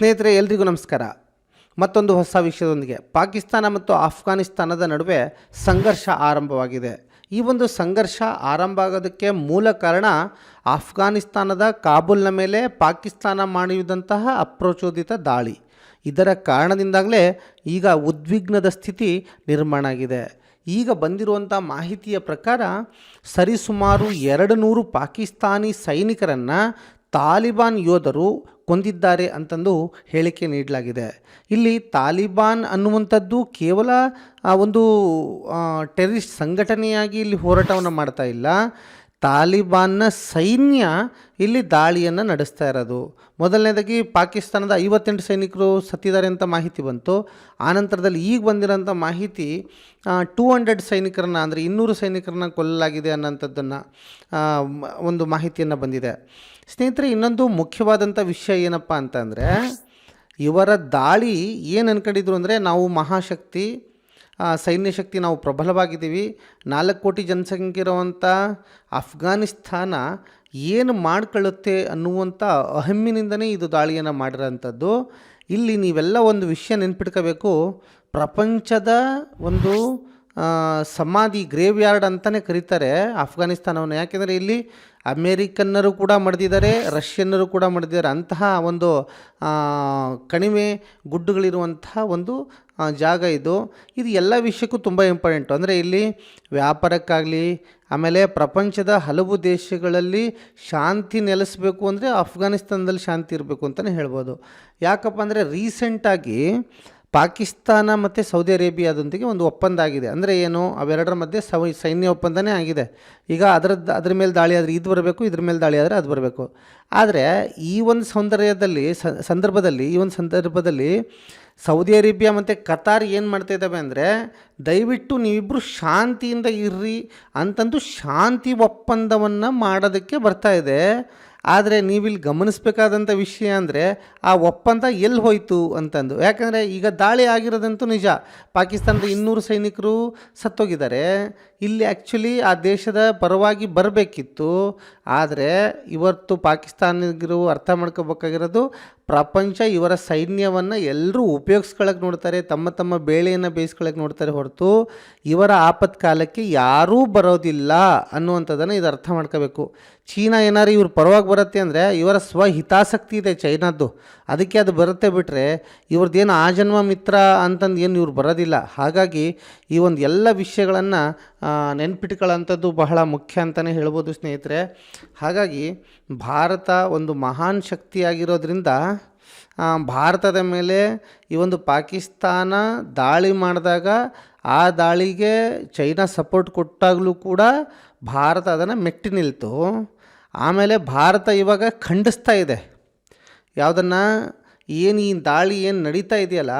ಸ್ನೇಹಿತರೆ, ಎಲ್ರಿಗೂ ನಮಸ್ಕಾರ. ಮತ್ತೊಂದು ಹೊಸ ವಿಷಯದೊಂದಿಗೆ. ಪಾಕಿಸ್ತಾನ ಮತ್ತು ಆಫ್ಘಾನಿಸ್ತಾನದ ನಡುವೆ ಸಂಘರ್ಷ ಆರಂಭವಾಗಿದೆ. ಈ ಒಂದು ಸಂಘರ್ಷ ಆರಂಭ ಆಗೋದಕ್ಕೆ ಮೂಲ ಕಾರಣ ಆಫ್ಘಾನಿಸ್ತಾನದ ಕಾಬೂಲ್ನ ಮೇಲೆ ಪಾಕಿಸ್ತಾನ ಮಾಡಿದಂತಹ ಅಪ್ರಚೋದಿತ ದಾಳಿ. ಇದರ ಕಾರಣದಿಂದಾಗಲೇ ಈಗ ಉದ್ವಿಗ್ನದ ಸ್ಥಿತಿ ನಿರ್ಮಾಣ ಆಗಿದೆ. ಈಗ ಬಂದಿರುವಂಥ ಮಾಹಿತಿಯ ಪ್ರಕಾರ ಸರಿಸುಮಾರು ಎರಡು ನೂರು ಪಾಕಿಸ್ತಾನಿ ಸೈನಿಕರನ್ನು ತಾಲಿಬಾನ್ ಯೋಧರು ಕೊಂದಿದ್ದಾರೆ ಅಂತಂದು ಹೇಳಿಕೆ ನೀಡಲಾಗಿದೆ. ಇಲ್ಲಿ ತಾಲಿಬಾನ್ ಅನ್ನುವಂಥದ್ದು ಕೇವಲ ಒಂದು ಟೆರರಿಸ್ಟ್ ಸಂಘಟನೆಯಾಗಿ ಇಲ್ಲಿ ಹೋರಾಟವನ್ನು ಮಾಡ್ತಾ ಇಲ್ಲ. ತಾಲಿಬಾನ್ನ ಸೈನ್ಯ ಇಲ್ಲಿ ದಾಳಿಯನ್ನು ನಡೆಸ್ತಾ ಇರೋದು. ಮೊದಲನೇದಾಗಿ ಪಾಕಿಸ್ತಾನದ ಐವತ್ತೆಂಟು ಸೈನಿಕರು ಸತ್ತಿದ್ದಾರೆ ಅಂತ ಮಾಹಿತಿ ಬಂತು. ಆನಂತರದಲ್ಲಿ ಈಗ ಬಂದಿರೋಂಥ ಮಾಹಿತಿ ಟೂ ಹಂಡ್ರೆಡ್ ಸೈನಿಕರನ್ನ, ಅಂದರೆ ಇನ್ನೂರು ಸೈನಿಕರನ್ನ ಕೊಲ್ಲಲಾಗಿದೆ ಅನ್ನೋಂಥದ್ದನ್ನು ಒಂದು ಮಾಹಿತಿಯನ್ನು ಬಂದಿದೆ. ಸ್ನೇಹಿತರೆ, ಇನ್ನೊಂದು ಮುಖ್ಯವಾದಂಥ ವಿಷಯ ಏನಪ್ಪ ಅಂತಂದರೆ, ಇವರ ದಾಳಿ ಏನು ಅನ್ಕೊಂಡಿದ್ರು ಅಂದರೆ ನಾವು ಮಹಾಶಕ್ತಿ ಸೈನ್ಯ ಶಕ್ತಿ ನಾವು ಪ್ರಬಲವಾಗಿದ್ದೀವಿ. ನಾಲ್ಕು ಕೋಟಿ ಜನಸಂಖ್ಯೆ ಇರುವಂಥ ಅಫ್ಘಾನಿಸ್ತಾನ ಏನು ಮಾಡ್ಕೊಳ್ಳುತ್ತೆ ಅನ್ನುವಂಥ ಅಹಮ್ಮಿನಿಂದನೇ ಇದು ದಾಳಿಯನ್ನು ಮಾಡಿರೋಂಥದ್ದು. ಇಲ್ಲಿ ನೀವೆಲ್ಲ ಒಂದು ವಿಷಯ ನೆನ್ಪಿಟ್ಕೋಬೇಕು. ಪ್ರಪಂಚದ ಒಂದು ಸಮಾಧಿ ಗ್ರೇವ್ ಯಾರ್ಡ್ ಅಂತಲೇ ಕರೀತಾರೆ ಅಫ್ಘಾನಿಸ್ತಾನವನ್ನು ಯಾಕೆಂದರೆ ಇಲ್ಲಿ ಅಮೇರಿಕನ್ನರು ಕೂಡ ಮಡ್ದಿದ್ದಾರೆ, ರಷ್ಯನ್ನರು ಕೂಡ ಮಡ್ದಿದ್ದಾರೆ. ಅಂತಹ ಒಂದು ಕಣಿವೆ ಗುಡ್ಡುಗಳಿರುವಂತಹ ಒಂದು ಜಾಗ ಇದು. ಇದು ಎಲ್ಲ ವಿಷಯಕ್ಕೂ ತುಂಬ ಇಂಪಾರ್ಟೆಂಟು. ಅಂದರೆ ಇಲ್ಲಿ ವ್ಯಾಪಾರಕ್ಕಾಗಲಿ, ಆಮೇಲೆ ಪ್ರಪಂಚದ ಹಲವು ದೇಶಗಳಲ್ಲಿ ಶಾಂತಿ ನೆಲೆಸಬೇಕು ಅಂದರೆ ಅಫ್ಘಾನಿಸ್ತಾನದಲ್ಲಿ ಶಾಂತಿ ಇರಬೇಕು ಅಂತಲೇ ಹೇಳ್ಬೋದು. ಯಾಕಪ್ಪ ಅಂದರೆ ರೀಸೆಂಟಾಗಿ ಪಾಕಿಸ್ತಾನ ಮತ್ತು ಸೌದಿ ಅರೇಬಿಯಾದೊಂದಿಗೆ ಒಂದು ಒಪ್ಪಂದ ಆಗಿದೆ. ಅಂದರೆ ಏನು? ಅವೆರಡರ ಮಧ್ಯೆ ಸೌ, ಸೈನ್ಯ ಒಪ್ಪಂದನೇ ಆಗಿದೆ. ಈಗ ಅದರದ್ದು, ಅದ್ರ ಮೇಲೆ ದಾಳಿ ಆದರೆ ಇದು ಬರಬೇಕು, ಇದ್ರ ಮೇಲೆ ದಾಳಿ ಆದರೆ ಅದು ಬರಬೇಕು. ಆದರೆ ಈ ಒಂದು ಸೌಂದರ್ಯದಲ್ಲಿ ಸಂದರ್ಭದಲ್ಲಿ, ಈ ಒಂದು ಸಂದರ್ಭದಲ್ಲಿ ಸೌದಿ ಅರೇಬಿಯಾ ಮತ್ತು ಕತಾರ್ ಏನು ಮಾಡ್ತಾ ಇದ್ದಾವೆ ಅಂದರೆ, ದಯವಿಟ್ಟು ನೀವಿಬ್ಬರು ಶಾಂತಿಯಿಂದ ಇರ್ರಿ ಅಂತಂದು ಶಾಂತಿ ಒಪ್ಪಂದವನ್ನು ಮಾಡೋದಕ್ಕೆ ಬರ್ತಾ ಇದೆ. ಆದರೆ ನೀವಿಲ್ಲಿ ಗಮನಿಸಬೇಕಾದಂಥ ವಿಷಯ ಅಂದರೆ ಆ ಒಪ್ಪಂದ ಎಲ್ಲಿ ಹೋಯಿತು ಅಂತಂದು. ಯಾಕಂದರೆ ಈಗ ದಾಳಿ ಆಗಿರೋದಂತೂ ನಿಜ. ಪಾಕಿಸ್ತಾನದ ಇನ್ನೂರು ಸೈನಿಕರು ಸತ್ತೋಗಿದ್ದಾರೆ. ಇಲ್ಲಿ ಆ್ಯಕ್ಚುಲಿ ಆ ದೇಶದ ಪರವಾಗಿ ಬರಬೇಕಿತ್ತು. ಆದರೆ ಇವತ್ತು ಪಾಕಿಸ್ತಾನಿಗರು ಅರ್ಥ ಮಾಡ್ಕೋಬೇಕಾಗಿರೋದು ಪ್ರಪಂಚ ಇವರ ಸೈನ್ಯವನ್ನು ಎಲ್ಲರೂ ಉಪಯೋಗಿಸ್ಕೊಳಕ್ಕೆ ನೋಡ್ತಾರೆ, ತಮ್ಮ ತಮ್ಮ ಬೇಳೆಯನ್ನು ಬೇಯಿಸ್ಕೊಳಕ್ಕೆ ನೋಡ್ತಾರೆ ಹೊರತು ಇವರ ಆಪತ್ಕಾಲಕ್ಕೆ ಯಾರೂ ಬರೋದಿಲ್ಲ ಅನ್ನುವಂಥದ್ದನ್ನು ಇದು ಅರ್ಥ ಮಾಡ್ಕೋಬೇಕು. ಚೀನಾ ಏನಾರು ಇವ್ರ ಪರವಾಗಿ ಬರುತ್ತೆ ಅಂದರೆ ಇವರ ಸ್ವಹಿತಾಸಕ್ತಿ ಇದೆ ಚೈನಾದ್ದು. ಅದಕ್ಕೆ ಅದು ಬರುತ್ತೆ ಬಿಟ್ಟರೆ ಇವ್ರದ್ದೇನು ಆ ಜನ್ಮ ಮಿತ್ರ ಅಂತಂದು ಏನು ಇವ್ರು ಬರೋದಿಲ್ಲ. ಹಾಗಾಗಿ ಈ ಒಂದು ಎಲ್ಲ ವಿಷಯಗಳನ್ನು ನೆನ್ಪಿಟ್ಕೊಳ್ಳೋಂಥದ್ದು ಬಹಳ ಮುಖ್ಯ ಅಂತಲೇ ಹೇಳ್ಬೋದು ಸ್ನೇಹಿತರೆ. ಹಾಗಾಗಿ ಭಾರತ ಒಂದು ಮಹಾನ್ ಶಕ್ತಿಯಾಗಿರೋದ್ರಿಂದ ಭಾರತದ ಮೇಲೆ ಈ ಒಂದು ಪಾಕಿಸ್ತಾನ ದಾಳಿ ಮಾಡಿದಾಗ ಆ ದಾಳಿಗೆ ಚೈನಾ ಸಪೋರ್ಟ್ ಕೊಟ್ಟಾಗಲೂ ಕೂಡ ಭಾರತ ಅದನ್ನು ಮೆಟ್ಟಿ ನಿಲ್ತು. ಆಮೇಲೆ ಭಾರತ ಇವಾಗ ಖಂಡಿಸ್ತಾ ಇದೆ. ಯಾವುದನ್ನು? ಏನು ಈ ದಾಳಿ ಏನು ನಡೀತಾ ಇದೆಯಲ್ಲ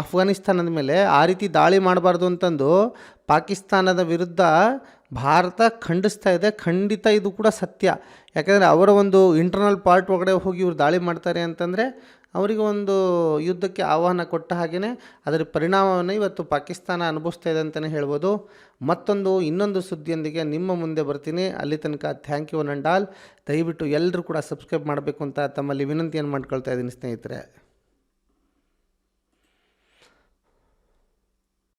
ಆಫ್ಘಾನಿಸ್ತಾನದ ಮೇಲೆ ಆ ರೀತಿ ದಾಳಿ ಮಾಡಬಾರ್ದು ಅಂತಂದು ಪಾಕಿಸ್ತಾನದ ವಿರುದ್ಧ ಭಾರತ ಖಂಡಿಸ್ತಾ ಇದೆ. ಖಂಡಿತ ಇದು ಕೂಡ ಸತ್ಯ. ಯಾಕಂದರೆ ಅವರ ಒಂದು ಇಂಟರ್ನಲ್ ಪಾರ್ಟ್ ಒಳಗಡೆ ಹೋಗಿ ಇವರು ದಾಳಿ ಮಾಡ್ತಾರೆ ಅಂತಂದರೆ ಅವರಿಗೆ ಒಂದು ಯುದ್ಧಕ್ಕೆ ಆಹ್ವಾನ ಕೊಟ್ಟ ಹಾಗೆಯೇ ಅದರ ಪರಿಣಾಮವನ್ನು ಇವತ್ತು ಪಾಕಿಸ್ತಾನ ಅನುಭವಿಸ್ತಾ ಇದೆ ಅಂತಲೇ ಹೇಳ್ಬೋದು. ಮತ್ತೊಂದು, ಇನ್ನೊಂದು ಸುದ್ದಿಯೊಂದಿಗೆ ನಿಮ್ಮ ಮುಂದೆ ಬರ್ತೀನಿ. ಅಲ್ಲಿ ತನಕ ಥ್ಯಾಂಕ್ ಯು ನಂಡಾಲ್ ದಯವಿಟ್ಟು ಎಲ್ಲರೂ ಕೂಡ ಸಬ್ಸ್ಕ್ರೈಬ್ ಮಾಡಬೇಕು ಅಂತ ತಮ್ಮಲ್ಲಿ ವಿನಂತಿಯನ್ನು ಮಾಡ್ಕೊಳ್ತಾ ಇದ್ದೀನಿ ಸ್ನೇಹಿತರೆ.